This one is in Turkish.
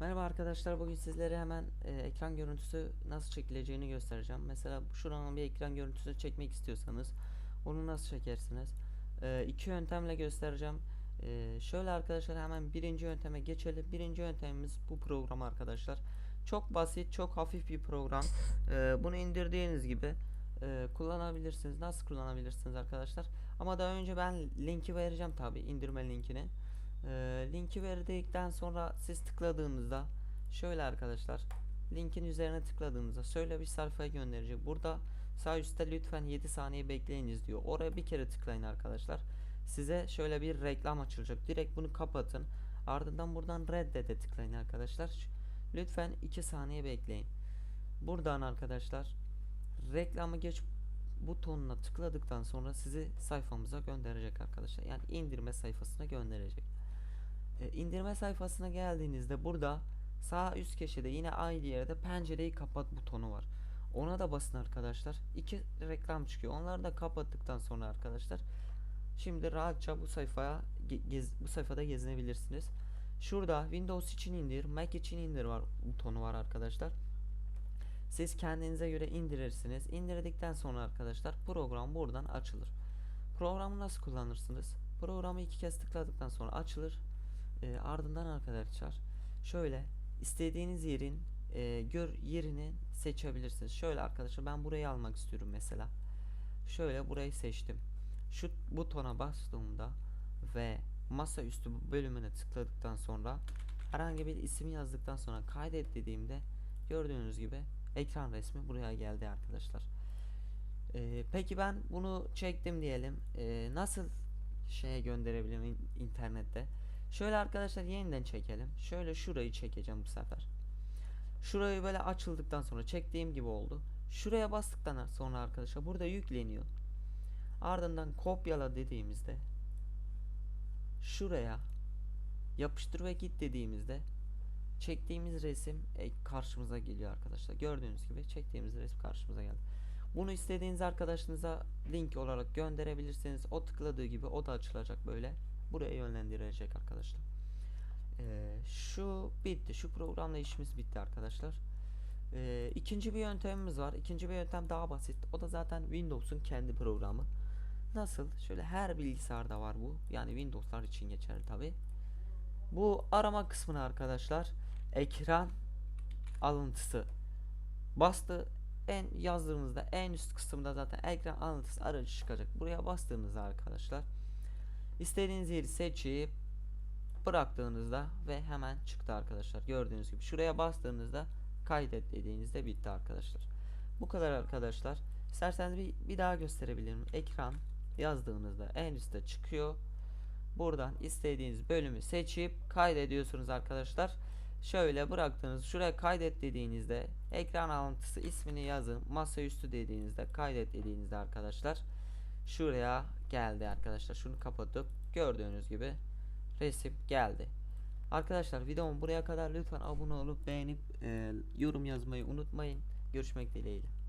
Merhaba arkadaşlar bugün sizlere hemen e, ekran görüntüsü nasıl çekileceğini göstereceğim. Mesela şuranın bir ekran görüntüsü çekmek istiyorsanız onu nasıl çekersiniz? E, iki yöntemle göstereceğim. E, şöyle arkadaşlar hemen birinci yönteme geçelim. Birinci yöntemimiz bu program arkadaşlar. Çok basit, çok hafif bir program. E, bunu indirdiğiniz gibi e, kullanabilirsiniz. Nasıl kullanabilirsiniz arkadaşlar? Ama daha önce ben linki vereceğim tabi indirme linkini. Ee, linki verdikten sonra siz tıkladığınızda şöyle arkadaşlar linkin üzerine tıkladığınızda şöyle bir sayfaya gönderecek. Burada sağ üstte lütfen 7 saniye bekleyiniz diyor. Oraya bir kere tıklayın arkadaşlar. Size şöyle bir reklam açılacak. Direkt bunu kapatın. Ardından buradan reddede tıklayın arkadaşlar. Lütfen 2 saniye bekleyin. Buradan arkadaşlar reklamı geç butonuna tıkladıktan sonra sizi sayfamıza gönderecek arkadaşlar. Yani indirme sayfasına gönderecek. E, indirme sayfasına geldiğinizde burada sağ üst köşede yine aynı yerde pencereyi kapat butonu var. Ona da basın arkadaşlar. İki reklam çıkıyor. Onları da kapattıktan sonra arkadaşlar şimdi rahatça bu sayfaya ge- gez, bu sayfada gezinebilirsiniz. Şurada Windows için indir, Mac için indir var butonu var arkadaşlar. Siz kendinize göre indirirsiniz. İndirdikten sonra arkadaşlar program buradan açılır. Programı nasıl kullanırsınız? Programı iki kez tıkladıktan sonra açılır. E, ardından arkadaşlar şöyle istediğiniz yerin e, gör yerini seçebilirsiniz. Şöyle arkadaşlar ben burayı almak istiyorum mesela. Şöyle burayı seçtim. Şu butona bastığımda ve masaüstü bölümüne tıkladıktan sonra herhangi bir isim yazdıktan sonra kaydet dediğimde gördüğünüz gibi ekran resmi buraya geldi arkadaşlar. Ee, peki ben bunu çektim diyelim. Ee, nasıl şeye gönderebilirim in- internette? Şöyle arkadaşlar yeniden çekelim. Şöyle şurayı çekeceğim bu sefer. Şurayı böyle açıldıktan sonra çektiğim gibi oldu. Şuraya bastıktan sonra arkadaşlar burada yükleniyor. Ardından kopyala dediğimizde şuraya yapıştır ve git dediğimizde çektiğimiz resim e, karşımıza geliyor arkadaşlar. Gördüğünüz gibi çektiğimiz resim karşımıza geldi. Bunu istediğiniz arkadaşınıza link olarak gönderebilirsiniz. O tıkladığı gibi o da açılacak böyle. Buraya yönlendirecek arkadaşlar. Ee, şu bitti. Şu programla işimiz bitti arkadaşlar. Ee, ikinci bir yöntemimiz var. İkinci bir yöntem daha basit. O da zaten Windows'un kendi programı. Nasıl? Şöyle her bilgisayarda var bu. Yani Windows'lar için geçerli tabi. Bu arama kısmına arkadaşlar ekran alıntısı bastı en yazdığınızda en üst kısımda zaten ekran alıntısı aracı çıkacak. Buraya bastığınızda arkadaşlar istediğiniz yeri seçip bıraktığınızda ve hemen çıktı arkadaşlar. Gördüğünüz gibi şuraya bastığınızda kaydet dediğinizde bitti arkadaşlar. Bu kadar arkadaşlar. İsterseniz bir, bir daha gösterebilirim. Ekran yazdığınızda en üstte çıkıyor. Buradan istediğiniz bölümü seçip kaydediyorsunuz arkadaşlar. Şöyle bıraktığınız şuraya kaydet dediğinizde ekran alıntısı ismini yazın. Masaüstü dediğinizde kaydet dediğinizde arkadaşlar şuraya geldi arkadaşlar. Şunu kapatıp gördüğünüz gibi resim geldi. Arkadaşlar videomu buraya kadar lütfen abone olup beğenip e, yorum yazmayı unutmayın. Görüşmek dileğiyle.